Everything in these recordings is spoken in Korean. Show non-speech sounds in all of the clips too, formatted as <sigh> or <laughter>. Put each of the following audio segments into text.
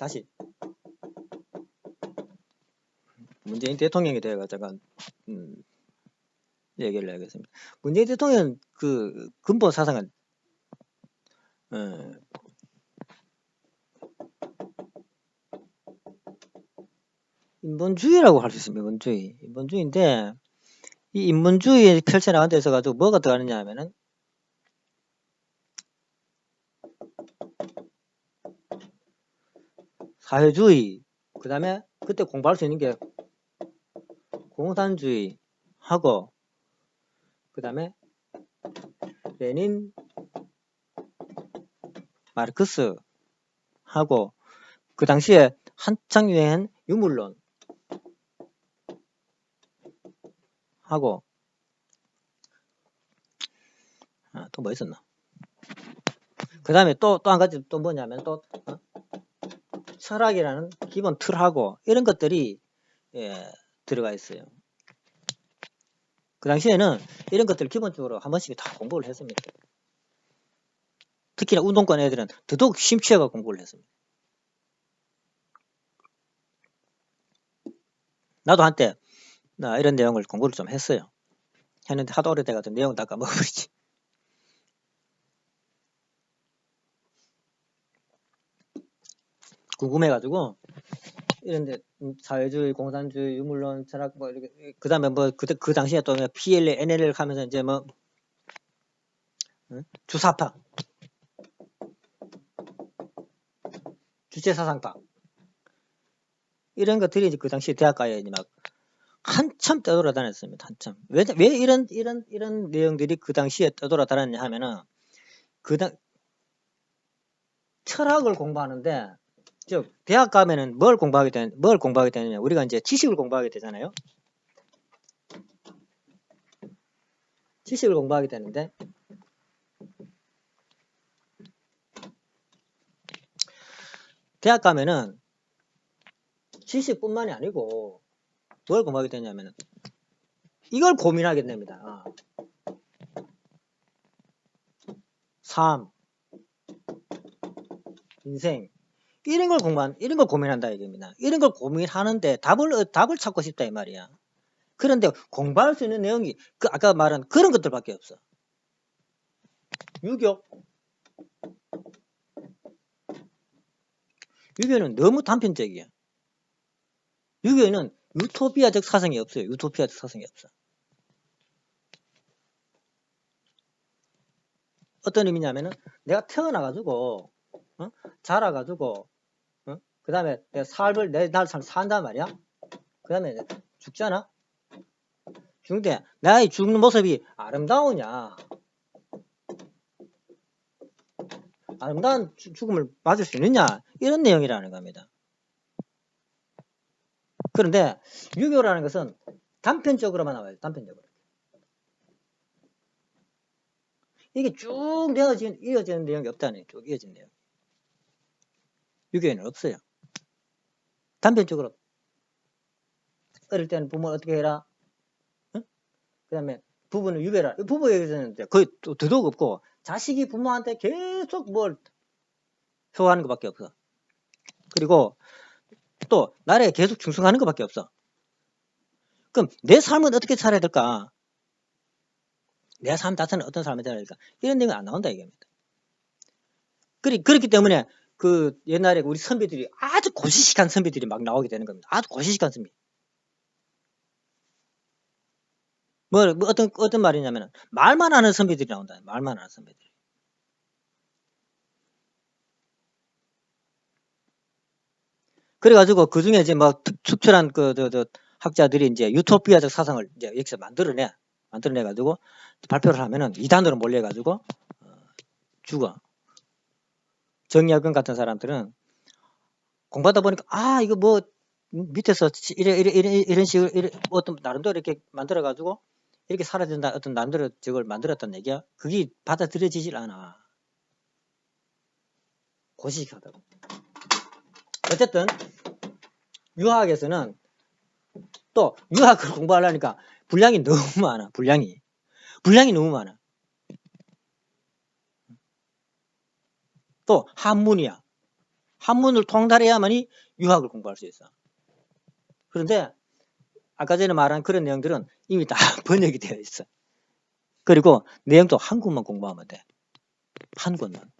다시 문재인 대통령에 대해서 잠깐 음, 얘기를 해야겠습니다. 문재인 대통령 그 근본 사상은 어, 인본주의라고 할 수 있습니다. 인본주의. 인본주의인데 이 인본주의에 펼쳐나간 데서 가지고 뭐가 들어가느냐 하면은 사회주의 그 다음에 그때 공부할 수 있는 게 공산주의 하고 그 다음에 레닌 마르크스 하고 그 당시에 한창 유행한 유물론 하고 아, 또 뭐 있었나? 그 다음에 또 또 한 가지 또 뭐냐면 또 어? 철학이라는 기본 틀하고 이런 것들이 예, 들어가 있어요. 그 당시에는 이런 것들을 기본적으로 한 번씩 다 공부를 했습니다. 특히나 운동권 애들은 더더욱 심취해가 공부를 했습니다. 나도 한때 나 이런 내용을 공부를 좀 했어요. 했는데 하도 오래돼가지고 내용 다 까먹어버리지. <laughs> 궁금해가지고 이런데 음, 사회주의, 공산주의, 유물론, 철학 뭐 이렇게 그 다음에 뭐 그때 그 당시에 또 PLA, NLL 하면서 이제 뭐 응? 주사파, 주체사상파 이런 것들이 이제 그 당시 대학가에 이제 막 한참 떠돌아다녔습니다. 한참. 왜, 왜 이런 이런 이런 내용들이 그 당시에 떠돌아다녔냐 하면은 그당 철학을 공부하는데 즉 대학 가면은 뭘 공부하게 되, 뭘 공부하게 되냐면 우리가 이제 지식을 공부하게 되잖아요. 지식을 공부하게 되는데 대학 가면은 지식뿐만이 아니고 뭘 공부하게 되냐면은 이걸 고민하게 됩니다. 삶, 인생, 이런 걸 공부한, 이런 걸 고민한다 이겁니다. 이런 걸 고민하는데 답을, 어, 답을 찾고 싶다 이 말이야. 그런데 공부할 수 있는 내용이 그 아까 말한 그런 것들밖에 없어. 유교. 유교는 너무 단편적이야. 유교에는 유토피아적 사상이 없어요. 유토피아적 사상이 없어. 어떤 의미냐면은 내가 태어나가지고 어? 자라가지고 어? 그 다음에 내가 삶을 내날 산단 말이야. 그 다음에 죽잖아. 죽는데 나의 죽는 모습이 아름다우냐? 아름다운 죽음을 맞을 수 있느냐? 이런 내용이라는 겁니다. 그런데 유교라는 것은 단편적으로만 나와요. 단편적으로. 이게 쭉 이어지는, 이어지는 내용이 없다는 쭉 이어진 내용. 유교에는 없어요. 단편적으로. 어릴 때는 부모를 어떻게 해라? 응? 그 다음에 부부는 유배라. 부부 얘기에서는 거의 또 더더욱 없고 자식이 부모한테 계속 뭘 효하는 것밖에 없어. 그리고 또 나라에 계속 충성하는 것밖에 없어. 그럼 내 삶은 어떻게 살아야 될까? 내 삶 자체는 어떤 삶을 살아야 될까? 이런 내용이 안 나온다 이겁니다. 그리, 그렇기 때문에 그 옛날에 우리 선비들이 아주 고시식한 선비들이 막 나오게 되는 겁니다. 아주 고시식한 선비. 뭐, 뭐 어떤 어떤 말이냐면 말만 하는 선비들이 나온다. 말만 하는 선비들. 그래가지고 그 중에 이제 뭐 특,별한 그, 저, 저, 학자들이 이제 유토피아적 사상을 이제 여기서 만들어내, 만들어내가지고 발표를 하면은 이단으로 몰려가지고 어, 죽어. 정약근 같은 사람들은 공부하다 보니까 아 이거 뭐 밑에서 이래 이래 이래 이런 식으로 이래, 어떤 나름대로 이렇게 만들어 가지고 이렇게 살아야 된다 어떤 나름대로 저걸 만들었단 얘기야. 그게 받아들여지질 않아. 고시식하다고. 어쨌든 유학에서는 또 유학을 공부하려니까 분량이 너무 많아. 분량이. 분량이 너무 많아. 또 한문이야. 한문을 통달해야만이 유학을 공부할 수 있어. 그런데 아까 전에 말한 그런 내용들은 이미 다 <laughs> 번역이 되어 있어. 그리고 내용도 한 권만 공부하면 돼. 한 권만.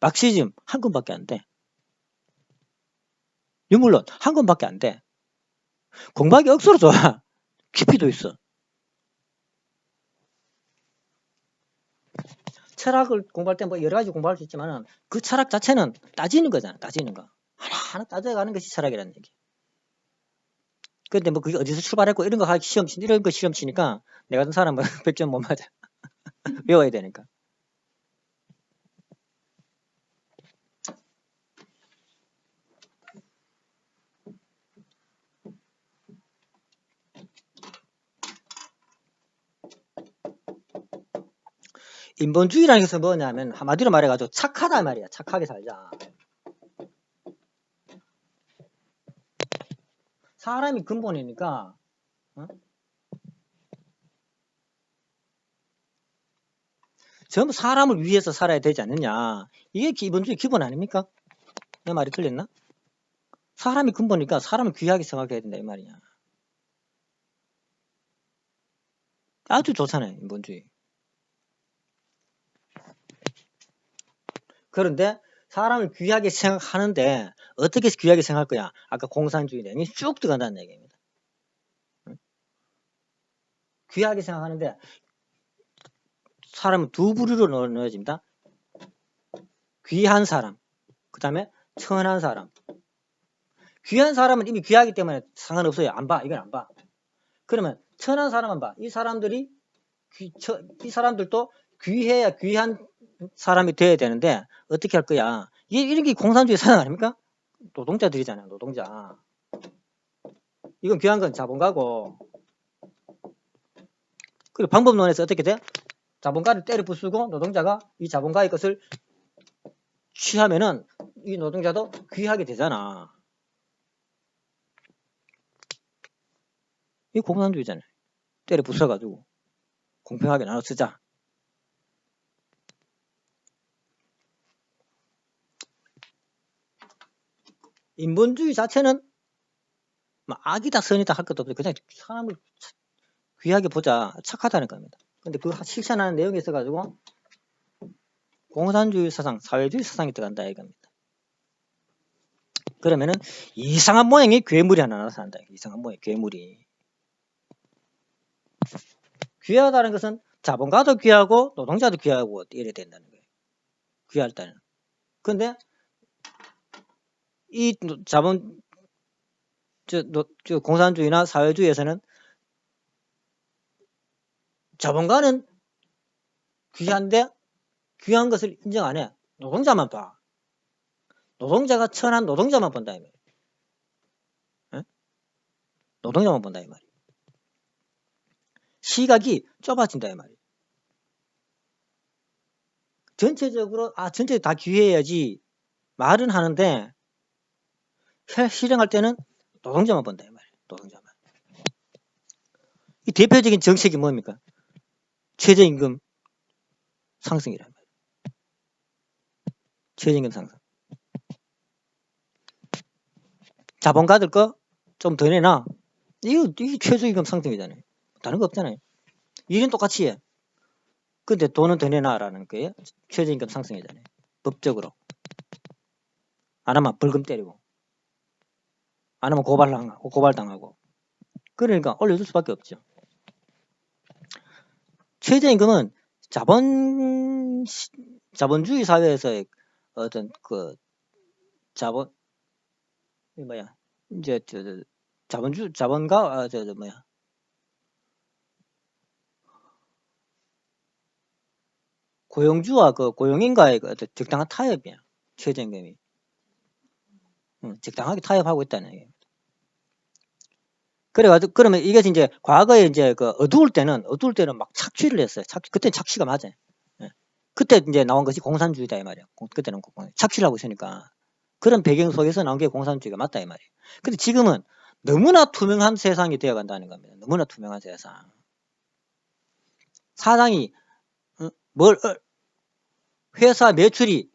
막시즘 한 권밖에 안 돼. 유물론 한 권밖에 안 돼. 공부하기 억수로 좋아. <laughs> 깊이도 있어. 철학을 공부할 때 뭐 여러 가지 공부할 수 있지만은 그 철학 자체는 따지는 거잖아. 따지는 거. 하나하나 따져가는 것이 철학이라는 얘기. 근데 뭐 그게 어디서 출발했고 이런 거 하기 시험 치 이런 거 시험 치니까 내가 같은 사람은 <laughs> 100점 못 맞아. <laughs> 외워야 되니까. 인본주의라는 것은 뭐냐면 한마디로 말해가지고 착하다 말이야. 착하게 살자. 사람이 근본이니까 어? 전부 사람을 위해서 살아야 되지 않느냐. 이게 기본주의 기본 아닙니까? 내 말이 틀렸나? 사람이 근본이니까 사람을 귀하게 생각해야 된다 이 말이야. 아주 좋잖아요. 인본주의. 그런데 사람을 귀하게 생각하는데 어떻게 귀하게 생각할 거야? 아까 공산주의 내용이 쭉 들어간다는 얘기입니다. 귀하게 생각하는데 사람은 두 부류로 나눠집니다. 귀한 사람, 그 다음에 천한 사람. 귀한 사람은 이미 귀하기 때문에 상관없어요. 안 봐. 이건 안 봐. 그러면 천한 사람만 봐. 이 사람들이 귀, 저, 이 사람들도 귀해야 귀한 사람이 돼야 되는데 어떻게 할 거야? 이게 이런 게 공산주의 사상 아닙니까? 노동자들이잖아요. 노동자. 이건 귀한 건 자본가고 그리고 방법론에서 어떻게 돼? 자본가를 때려 부수고 노동자가 이 자본가의 것을 취하면은 이 노동자도 귀하게 되잖아. 이 공산주의잖아요. 때려 부숴가지고 공평하게 나눠 쓰자. 인본주의 자체는 뭐 악이다 선이다 할 것도 없어요. 그냥 사람을 귀하게 보자 착하다는 겁니다. 근데 그 실천하는 내용이 있어 가지고 공산주의 사상, 사회주의 사상이 들어간다 이겁니다. 그러면은 이상한 모양의 괴물이 하나 나타난다. 이상한 모양의 괴물이. 귀하다는 것은 자본가도 귀하고 노동자도 귀하고 이래 된다는 거예요. 귀할 때는. 근데 이 자본 저, 저 공산주의나 사회주의에서는 자본가는 귀한데 귀한 것을 인정 안 해. 노동자만 봐. 노동자가 천한 노동자만 본다 이 말이야. 노동자만 본다 이 말이야. 시각이 좁아진다 이 말이야. 전체적으로 아 전체 다 귀해야지 말은 하는데 실행할 때는 노동자만 본다 이 말이에요. 노동자만. 이 대표적인 정책이 뭡니까? 최저임금 상승이란 말이에요. 최저임금 상승. 자본 가들 거 좀 더 내놔. 이거, 이게 최저임금 상승이잖아요. 다른 거 없잖아요. 일은 똑같이 해. 근데 돈은 더 내놔라는 거예요. 최저임금 상승이잖아요. 법적으로. 안 하면 벌금 때리고. 안 하면 고발당하고, 고발당하고. 그러니까 올려줄 수밖에 없죠. 최저임금은 자본, 자본주의 사회에서의 어떤 그 자본, 이 뭐야, 이제 저, 저 자본주, 자본가, 아, 저, 저 뭐야. 고용주와 그 고용인과의 그 적당한 타협이야. 최저임금이. 응, 적당하게 타협하고 있다는 얘기예요. 그래가지고 그러면 이게 이제 과거에 이제 그 어두울 때는 어두울 때는 막 착취를 했어요. 착취 그때 착취가 맞아요. 예. 그때 이제 나온 것이 공산주의다 이 말이야. 그때는 착취를 하고 있으니까 그런 배경 속에서 나온 게 공산주의가 맞다 이 말이에요. 근데 지금은 너무나 투명한 세상이 되어 간다는 겁니다. 너무나 투명한 세상. 사장이 어? 뭘 어? 회사 매출이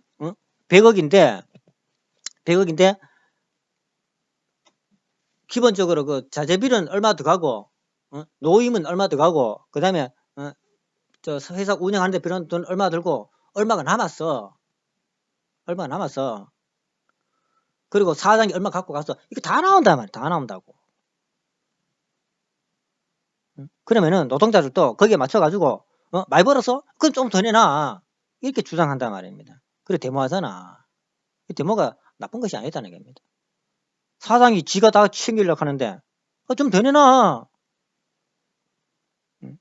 100억인데 100억인데 기본적으로 그 자재비는 얼마 더 가고 어? 노임은 얼마 더 가고 그 다음에 어? 저 회사 운영하는 데 필요한 돈 얼마 들고 얼마가 남았어. 얼마 남았어. 그리고 사장이 얼마 갖고 갔어. 이거 다 나온단 말이야. 다 나온다고. 응? 그러면은 노동자들도 거기에 맞춰가지고 어? 많이 벌었어? 그럼 좀 더 내놔. 이렇게 주장한단 말입니다. 그래 데모하잖아. 이 데모가 나쁜 것이 아니다는 겁니다. 사장이 지가 다 챙기려고 하는데 어, 좀더 내놔. 응?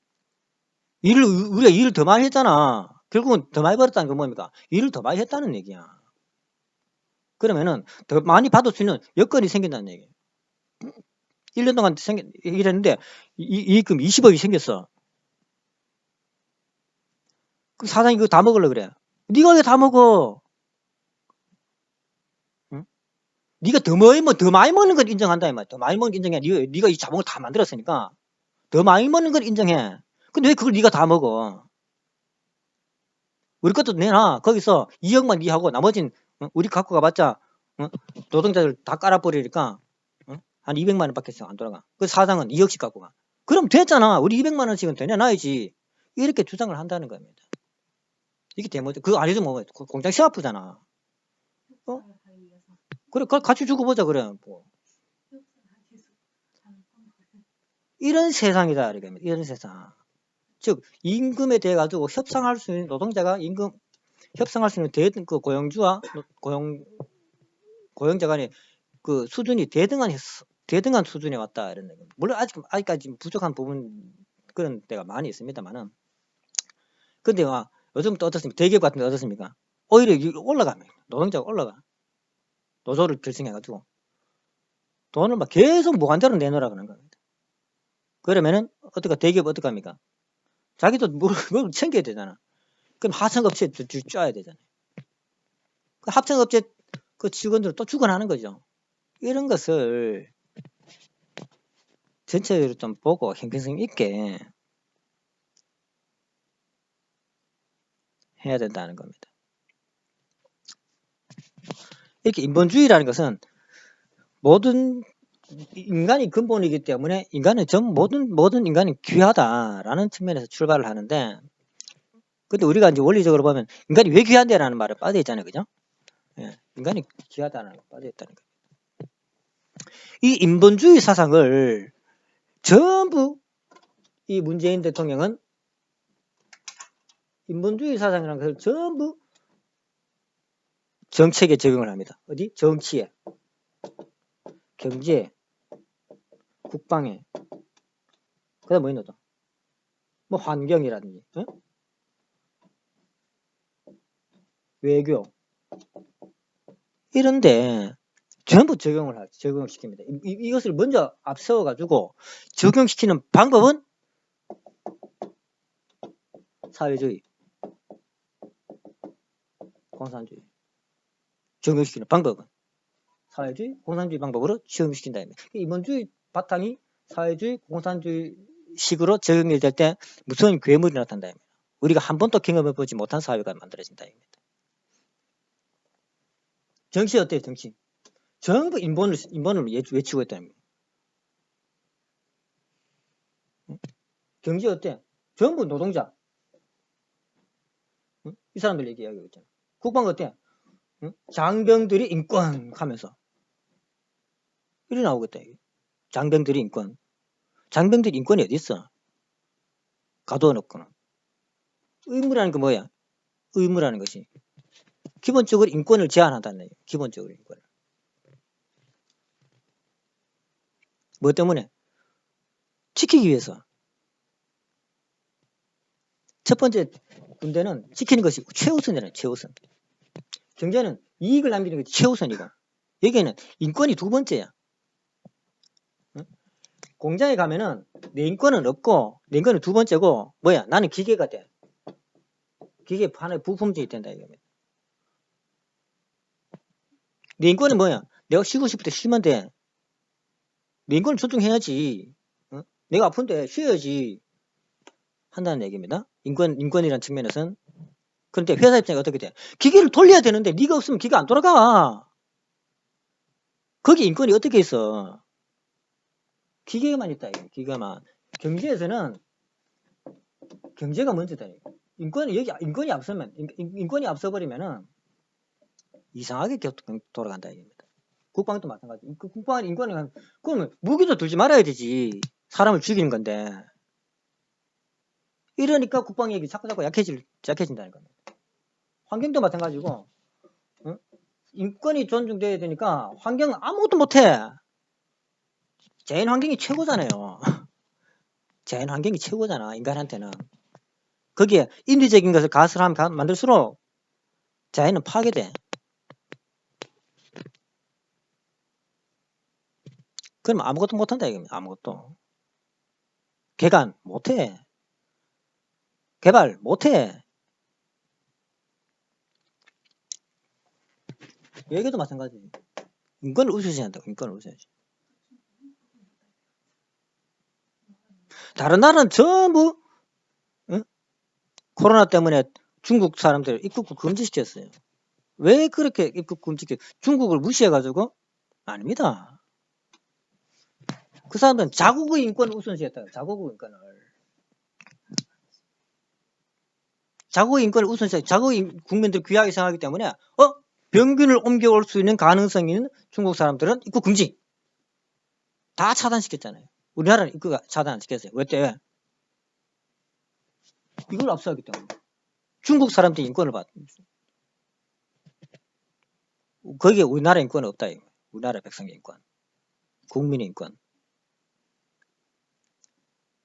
일을 우리가 일을 더 많이 했잖아. 결국은 더 많이 벌었다는 건 뭡니까? 일을 더 많이 했다는 얘기야. 그러면은 더 많이 받을 수 있는 여건이 생긴다는 얘기예요. 1년 동안 생겨, 일했는데 이, 이익금 20억이 생겼어. 그럼 사장이 그거 다 먹으려 그래. 네가 왜 다 먹어? 응? 네가 더 많이 먹, 더 많이 먹는 걸 인정한다 이 말이야. 더 많이 먹는 걸 인정해. 네가, 네가 이 자본을 다 만들었으니까 더 많이 먹는 걸 인정해. 근데 왜 그걸 네가 다 먹어? 우리 것도 내놔. 거기서 2억만 네 하고 나머지는 어? 우리 갖고 가봤자 어? 노동자들 다 깔아버리니까 어? 한 200만 원밖에 안 돌아가. 그 사장은 2억씩 갖고 가. 그럼 됐잖아. 우리 200만 원씩은 더 내놔야지. 이렇게 주장을 한다는 겁니다. 이게 대모죠. 그거 안 해주면 뭐 공장 시 아프잖아. 어? 그래, 같이 주고 보자 그래. 뭐. 이런 세상이다 이렇게 이런 세상. 즉 임금에 대해 가지고 협상할 수 있는 노동자가 임금 협상할 수 있는 대, 그 고용주와 고용 고용자 간의 그 수준이 대등한 대등한 수준에 왔다 이런 얘기. 물론 아직 아직까지 부족한 부분 그런 데가 많이 있습니다만은 근데 와 요즘 또 어떻습니까? 대기업 같은 데 어떻습니까? 오히려 올라갑니다. 노동자가 올라가. 노조를 결성해가지고 돈을 막 계속 무한대로 내놓으라 그러는 겁니다. 그러면은 어떡하 대기업 어떡합니까? 자기도 뭘, <laughs> 뭘 챙겨야 되잖아. 그럼 하청업체 쪄야 되잖아요. 그 합청업체 그 직원들은 또 죽어나는 거죠. 이런 것을 전체적으로 좀 보고 형평성 있게 해야 된다는 겁니다. 이렇게 인본주의라는 것은 모든 인간이 근본이기 때문에 인간은 전 모든 모든 인간이 귀하다라는 측면에서 출발을 하는데 근데 우리가 이제 원리적으로 보면 인간이 왜 귀한데라는 말을 빠져 있잖아요. 그죠? 예, 인간이 귀하다는 거 빠져 있다는 거. 이 인본주의 사상을 전부 이 문재인 대통령은 인본주의 사상이라는 것을 전부 정책에 적용을 합니다. 어디? 정치에, 경제에, 국방에, 그 다음 뭐 있노 또? 뭐 환경이라든지, 어? 외교, 이런데 전부 적용을 하, 적용을 시킵니다. 이, 이 것을 먼저 앞세워 가지고 적용시키는 방법은 사회주의, 공산주의. 적용시키는 방법은 사회주의, 공산주의 방법으로 적용시킨다. 이번주의 바탕이 사회주의, 공산주의 식으로 적용이 될 때 무서운 괴물이 나타난다. 우리가 한 번도 경험해보지 못한 사회가 만들어진다. 정치 어때요, 정치? 전부 인본을, 인본을 외치고 있다. 경제 어때? 전부 노동자. 이 사람들 얘기하고 있잖아. 국방 어때? 장병들이 인권 하면서 이리 나오겠다. 이게. 장병들이 인권. 장병들 인권이 어디 있어? 가둬 놓거나. 의무라는 게 뭐야? 의무라는 것이 기본적으로 인권을 제한한다는 얘기예요. 기본적으로 인권을. 뭐 때문에? 지키기 위해서. 첫 번째 군대는 지키는 것이 최우선이라는 최우선. 경제는 이익을 남기는 게 최우선이고 여기에는 인권이 두 번째야. 공장에 가면은 내 인권은 없고 내 인권은 두 번째고 뭐야 나는 기계가 돼. 기계 하나의 부품질이 된다 이겁니다. 내 인권은 뭐야? 내가 쉬고 싶을 때 쉬면 돼. 내 인권을 존중해야지. 어? 내가 아픈데 쉬어야지. 한다는 얘기입니다. 인권, 인권이라는 측면에서는 그런데 회사 입장이 어떻게 돼? 기계를 돌려야 되는데 네가 없으면 기계 안 돌아가. 거기 인권이 어떻게 있어? 기계만 있다, 이거. 기계만. 경제에서는 경제가 먼저다. 이거. 인권이 여기 인권이 앞서면 인- 인- 인권이 앞서버리면은 이상하게 겨- 돌아간다 이겁니다. 국방도 마찬가지. 그 국방 인권이 한- 그러면 무기도 들지 말아야 되지. 사람을 죽이는 건데. 이러니까 국방 얘기 자꾸 자꾸 약해질 약해진다는 겁니다. 환경도 마찬가지고 어? 인권이 존중돼야 되니까 환경 아무것도 못해. 자연 환경이 최고잖아요. <laughs> 자연 환경이 최고잖아 인간한테는. 거기에 인위적인 것을 가설 하면 가- 만들수록 자연은 파괴돼. 그럼 아무것도 못한다 이겁니다. 아무것도. 개간 못해. 개발 못해. 여기도 마찬가지. 인권을 우선시해야 한다고. 인권을 우선시. 다른 나라는 전부 응? 코로나 때문에 중국 사람들 입국 금지시켰어요. 왜 그렇게 입국 금지시켰? 중국을 무시해가지고 아닙니다. 그 사람들은 자국의 인권을 우선시했다. 자국의 인권을. 자국의 인권을 우선시했. 자국의 인- 국민들 귀하게 생각하기 때문에 어 병균을 옮겨올 수 있는 가능성이 있는 중국 사람들은 입국 금지. 다 차단시켰잖아요. 우리나라는 입국가 차단 안 시켰어요. 왜 때? 이걸 압수하기 때문에. 중국 사람들이 인권을 받. 거기에 우리나라 인권은 없다. 우리나라 백성의 인권. 국민의 인권.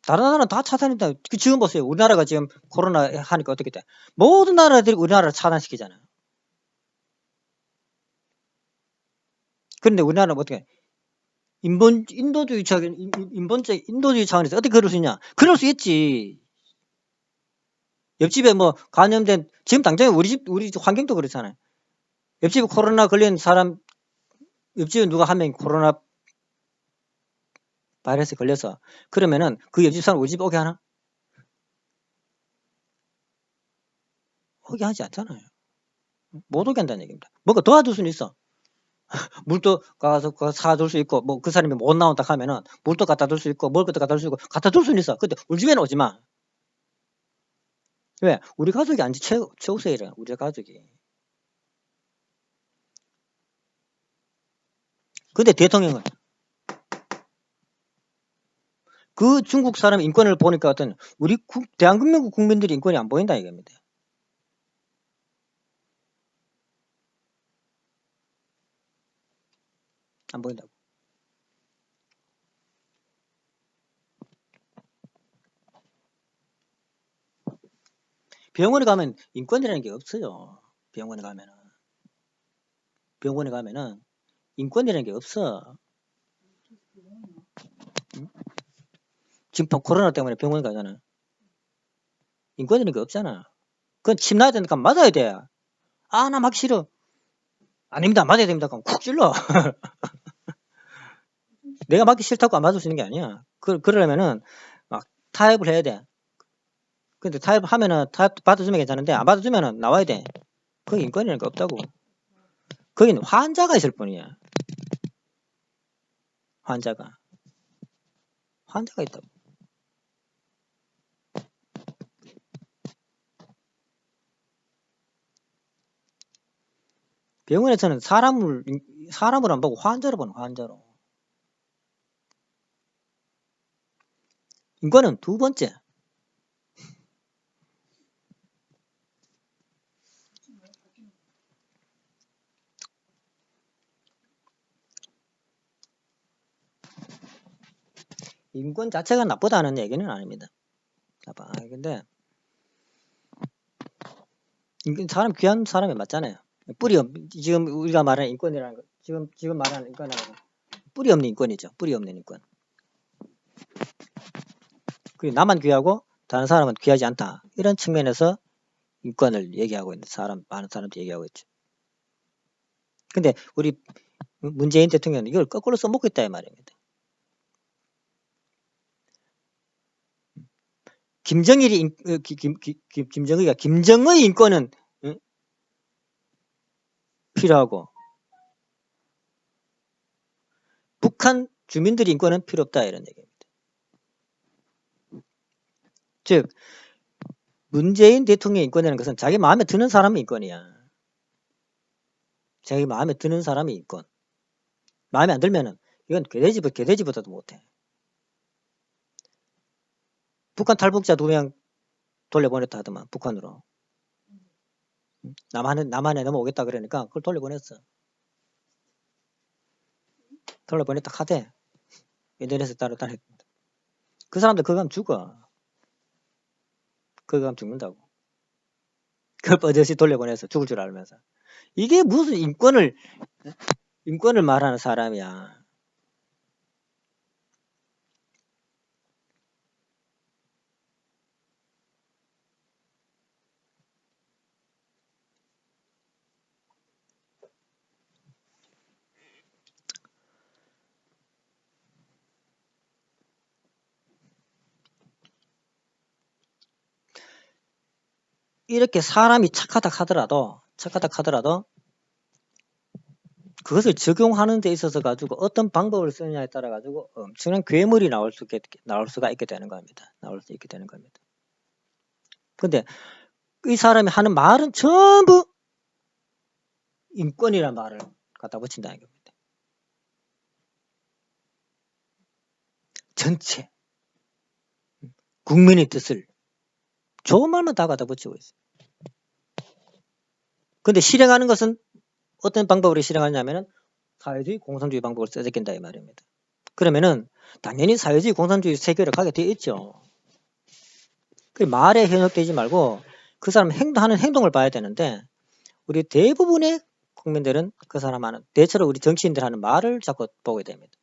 다른 나라는 다 차단했다. 그 지금 보세요. 우리나라가 지금 코로나 하니까 어떻게 돼? 모든 나라들이 우리나라를 차단시키잖아요. 그런데 우리나라는 어떻게? 인본 인도주의 차원 인본적 인도주의 차원에서 어떻게 그럴 수 있냐? 그럴 수 있지. 옆집에 뭐 감염된 지금 당장에 우리 집 우리 집 환경도 그렇잖아요. 옆집에 코로나 걸린 사람 옆집에 누가 한 명이 코로나 바이러스 걸려서 그러면은 그 옆집 사람 우리 집 오게 하나? 오게 하지 않잖아요. 못 오게 한다는 얘기입니다. 뭔가 도와줄 수는 있어. <laughs> 물도 가서 그 사줄 수 있고 뭐 그 사람이 못 나온다 하면은 물도 갖다 줄 수 있고 먹을 것도 갖다 줄 수 있고 갖다 줄 수는 있어. 근데 우리 집에는 오지 마. 왜? 우리 가족이 아니지 최, 최우선이래. 우리 가족이. 근데 대통령은 그 중국 사람 인권을 보니까 어떤 우리 국, 대한민국 국민들이 인권이 안 보인다 이겁니다. 안 보인다고. 병원에 가면 인권이라는 게 없어요. 병원에 가면은. 병원에 가면은 인권이라는 게 없어. 응? 지금 또 코로나 때문에 병원 가잖아. 인권이라는 게 없잖아. 그건 침 놔야 되니까 맞아야 돼. 아, 나 맞기 싫어. 아닙니다. 맞아야 됩니다. 그럼 쿡 찔러. <laughs> 내가 맞기 싫다고 안 맞을 수 있는 게 아니야. 그, 그러려면은 막 타협을 해야 돼. 근데 타협하면은 타협 받아주면 괜찮은데 안 받아주면은 나와야 돼. 거기 인권이라는 게 없다고. 거기는 환자가 있을 뿐이야. 환자가. 환자가 있다고. 병원에서는 사람을 인- 사람을 안 보고 환자를 보는 환자로. 인권은 두 번째. 인권 자체가 나쁘다는 얘기는 아닙니다. 아, 근데 사람 귀한 사람이 맞잖아요. 뿌리 없 지금 우리가 말하는 인권이라는 거 지금 지금 말하는 인권이라는 거 뿌리 없는 인권이죠. 뿌리 없는 인권. 나만 귀하고 다른 사람은 귀하지 않다. 이런 측면에서 인권을 얘기하고 있는 사람 많은 사람들이 얘기하고 있죠. 근데 우리 문재인 대통령은 이걸 거꾸로 써먹고 있다 이 말입니다. 김정일이 인, 어, 기- 김, 김, 김, 김 정의가 김정의 인권은 응? 필요하고 북한 주민들의 인권은 필요 없다 이런 얘기입니다. 즉 문재인 대통령의 인권이라는 것은 자기 마음에 드는 사람의 인권이야. 자기 마음에 드는 사람의 인권. 마음에 안 들면은 이건 개돼지보다 개돼지보다도 못해. 북한 탈북자 두 명 돌려보냈다 하더만 북한으로. 남한에 남한에 넘어오겠다 그러니까 그걸 돌려보냈어. 돌려보냈다 하대. 인터넷에 따로 따라. 그 사람들 그거 하면 죽어. 그거 하면 죽는다고. 그걸 버젓이 돌려보내서 죽을 줄 알면서. 이게 무슨 인권을 인권을 말하는 사람이야. 이렇게 사람이 착하다 하더라도 착하다 하더라도 그것을 적용하는 데 있어서 가지고 어떤 방법을 쓰느냐에 따라 가지고 엄청난 괴물이 나올 수 있게 나올 수가 있게 되는 겁니다. 나올 수 있게 되는 겁니다. 근데 이 사람이 하는 말은 전부 인권이란 말을 갖다 붙인다는 겁니다. 전체 국민의 뜻을 말만 다 갖다 붙이고 있어요. 근데 실행하는 것은 어떤 방법으로 실행하냐면은 사회주의 공산주의 방법을 써야된다 이 말입니다. 그러면은 당연히 사회주의 공산주의 세계로 가게 되어 있죠. 그 말에 현혹되지 말고 그 사람 행동하는 행동을 봐야 되는데 우리 대부분의 국민들은 그 사람 하는 대체로 우리 정치인들 하는 말을 자꾸 보게 됩니다.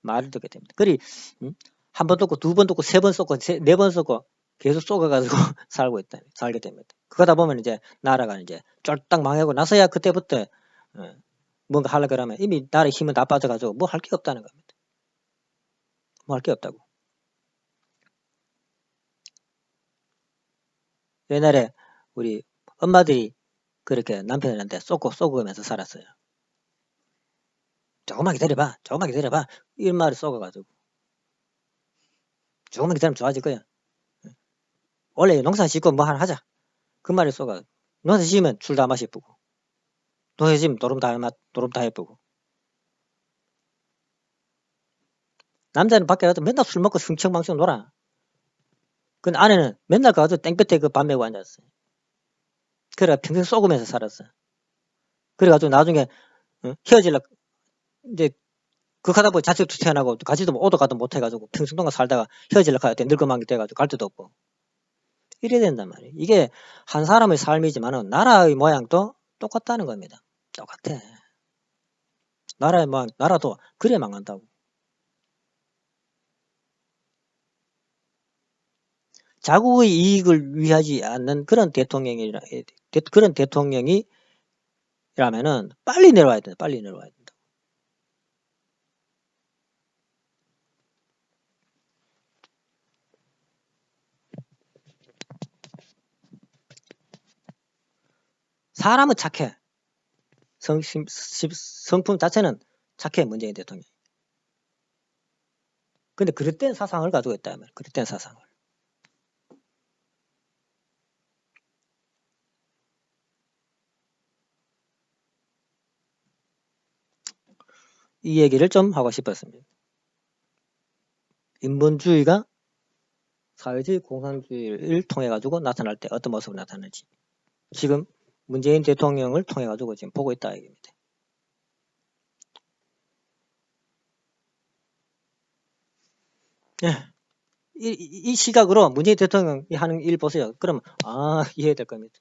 말을 듣게 됩니다. 그리 음? 한번 듣고 두 번 듣고 세번 쏟고 네번 쏟고 계속 쏟아가지고 <laughs> 살고 있다 살게 됩니다. 그러다 보면 이제 나라가 이제 쫄딱 망하고 나서야 그때부터 어, 뭔가 하려 그러면 이미 나라의 힘은 다 빠져가지고 뭐 할 게 없다는 겁니다. 뭐 할 게 없다고. 옛날에 우리 엄마들이 그렇게 남편한테 쏘고 쏘고면서 살았어요. 조금만 기다려봐, 조금만 기다려봐. 이런 말을 쏘고가지고. 조금만 기다리면 좋아질 거야. 원래 농사 짓고 뭐 하나 하자. 그 말을 쏘가. 농사 지으면 술다 마시쁘고. 농사 지으면 도름 다, 도름 다 예쁘고. 남자는 밖에 가서 맨날 술 먹고 승청망청 놀아. 그 아내는 맨날 가서 땡볕에 그밥 메고 앉았어요. 그래 평생 쏘으면서 살았어. 그래가지고 나중에 어? 헤어질라 이제 그 하다 보니 자식도 태어나고 가지도 오도 가도 못해가지고 평생 동안 살다가 헤어질라 가야 돼 늙어만게 돼가지고 갈 데도 없고 이래야 된단 말이에요. 이게 한 사람의 삶이지만은 나라의 모양도 똑같다는 겁니다. 똑같아. 나라의 모양, 나라도 그래 망한다고. 자국의 이익을 위하지 않는 그런 대통령이라 그런 대통령이라면은 빨리 내려와야 돼. 빨리 내려와야 된다. 사람은 착해. 성심, 성품 자체는 착해, 문재인 대통령. 근데 그릇된 사상을 가지고 있다면, 그릇된 사상을. 이 얘기를 좀 하고 싶었습니다. 인본주의가 사회주의 공산주의를 통해 가지고 나타날 때 어떤 모습으로 나타나는지 지금 문재인 대통령을 통해 가지고 지금 보고 있다 얘기입니다. 예. 이, 이, 시각으로 문재인 대통령이 하는 일 보세요. 그럼 아 이해될 겁니다.